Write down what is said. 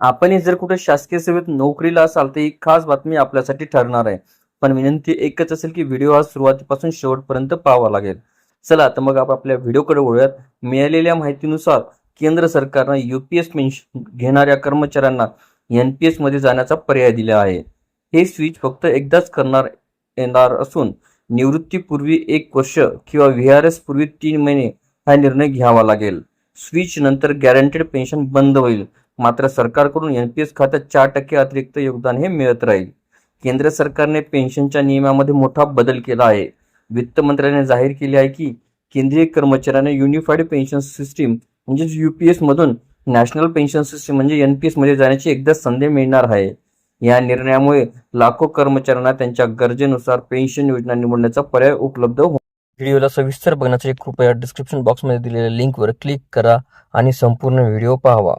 आपण जर कुठे शासकीय सेवेत नोकरीला असाल तर ही खास बातमी आपल्यासाठी ठरणार आहे. पण विनंती एकच असेल की व्हिडिओ हा सुरुवातीपासून शेवटपर्यंत पाहावा लागेल. चला तर मग आपण आपल्या व्हिडिओकडे वळूयात. मिळालेल्या माहितीनुसार केंद्र सरकारनं युपीएस पेन्शन घेणाऱ्या कर्मचाऱ्यांना एनपीएसमध्ये जाण्याचा पर्याय दिला आहे. हे स्विच फक्त एकदाच करणार येणार असून निवृत्तीपूर्वी एक वर्ष किंवा व्ही आर एस पूर्वी तीन महिने हा निर्णय घ्यावा लागेल. स्विच नंतर गॅरंटेड पेन्शन बंद होईल. मात्र सरकारकडून एनपीएस खात्यात चार टक्के अतिरिक्त योगदान हे मिळत राहील. केंद्र सरकारने पेन्शनच्या नियमामध्ये मोठा बदल केला आहे. वित्त मंत्र्याने जाहीर केले आहे की केंद्रीय कर्मचाऱ्यांना युनिफाईड पेन्शन सिस्टीम म्हणजेच युपीएस मधून नॅशनल पेन्शन सिस्टीम म्हणजे एनपीएसमध्ये जाण्याची एकदा संधी मिळणार आहे. या निर्णयामुळे लाखो कर्मचाऱ्यांना त्यांच्या गरजेनुसार पेन्शन योजना निवडण्याचा पर्याय उपलब्ध हो व्हिडिओला सविस्तर बघण्यासाठी कृपया डिस्क्रिप्शन बॉक्समध्ये दिलेल्या लिंकवर क्लिक करा आणि संपूर्ण व्हिडिओ पाहावा.